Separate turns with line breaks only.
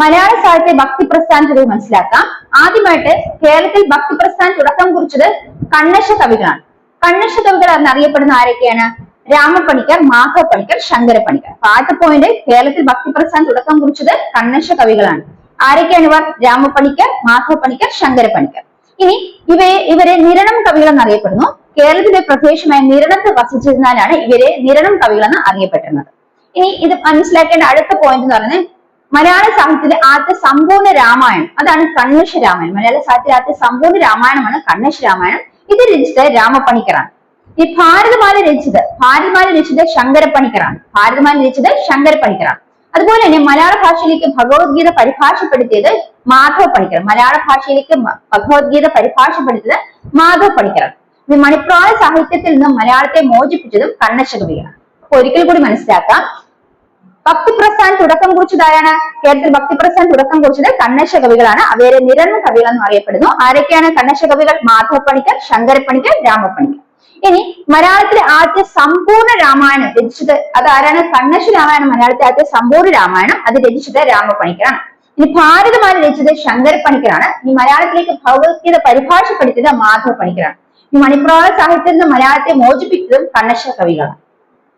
മലയാള സാഹിത്യ ഭക്തി പ്രസ്ഥാനം ഇത് മനസ്സിലാക്കാം. ആദ്യമായിട്ട് കേരളത്തിൽ ഭക്തി പ്രസ്ഥാനം തുടക്കം കുറിച്ചത് കണ്ണശ കവികളാണ്. കണ്ണശ കവികൾ എന്നറിയപ്പെടുന്ന ആരൊക്കെയാണ്? രാമപ്പണിക്കർ മാധവ പണിക്കർ ശങ്കര പണിക്കർ പാട്ട് പോയിന്റ് കേരളത്തിൽ ഭക്തി പ്രസ്ഥാനം തുടക്കം കുറിച്ചത് കണ്ണശ കവികളാണ്. ആരൊക്കെയാണ് ഇവർ? രാമപ്പണിക്കർ മാധവ പണിക്കർ ശങ്കര പണിക്കർ ഇനി ഇവയെ ഇവരെ നിരണം കവികൾ എന്നറിയപ്പെടുന്നു. കേരളത്തിലെ പ്രദേശമായ നിരണത്ത് വസിച്ചിരുന്നാലാണ് ഇവരെ നിരണം കവികൾ എന്ന് അറിയപ്പെട്ടിരുന്നത്. ഇനി ഇത് മനസ്സിലാക്കേണ്ട അടുത്ത പോയിന്റ് എന്ന് പറയുന്നത് മലയാള സാഹിത്യത്തിലെ ആദ്യത്തെ സമ്പൂർണ രാമായണം. അതാണ് കണ്ണശ രാമായണം. മലയാള സാഹിത്യത്തിലെ ആദ്യത്തെ സമ്പൂർണ രാമായണമാണ് കണ്ണശ രാമായണം. ഇത് രചിച്ചത് രാമപ്പണിക്കറാണ്. ഈ ഭാരതമാല രചിച്ചത് ഭാരതമാല രചിച്ചത് ശങ്കരപ്പണിക്കറാണ്. ഭാരതമാല രചിച്ചത് ശങ്കരപ്പണിക്കറാണ്. അതുപോലെ തന്നെ മലയാള ഭാഷയിലേക്ക് ഭഗവത്ഗീത പരിഭാഷപ്പെടുത്തിയത് മാധവ പണിക്കർ മലയാള ഭാഷയിലേക്ക് ഭഗവത്ഗീത പരിഭാഷപ്പെടുത്തിയത് മാധവ പണിക്കറാണ്. ഈ മണിപ്രായ സാഹിത്യത്തിൽ നിന്നും മലയാളത്തെ മോചിപ്പിച്ചതും കണ്ണശകവിയാണ് അപ്പൊ ഒരിക്കൽ കൂടി മനസ്സിലാക്കാം ഭക്തിപ്രസ്ഥാനം തുടക്കം കുറിച്ചതാരാണ് കേരളത്തിൽ ഭക്തിപ്രസ്ഥാനം തുടക്കം കുറിച്ചത് കണ്ണശ കവികളാണ്. അവരെ നിരന്ന കവികൾ എന്ന് അറിയപ്പെടുന്നു. ആരൊക്കെയാണ് കണ്ണശ കവികൾ? മാധവപ്പണിക്കർ ശങ്കരപ്പണിക്കർ രാമപ്പണിക്കർ. ഇനി മലയാളത്തിലെ ആദ്യ സമ്പൂർണ രാമായണം രചിച്ചത് അതാരാണ്? കണ്ണശ രാമായണം മലയാളത്തിലെ ആദ്യ സമ്പൂർണ രാമായണം അത് രചിച്ചത് രാമപണിക്കറാണ് ഇനി ഭാരതമായി രചിച്ചത് ശങ്കര ഇനി മലയാളത്തിലേക്ക് ഭഗവത്ഗീത പരിഭാഷപ്പെടുത്തിയത് മാധവ പണിക്കറാണ് ഈ മണിപ്രാള സാഹിത്യത്തിൽ നിന്ന് മലയാളത്തെ മോചിപ്പിച്ചതും കണ്ണശ കവികളാണ്.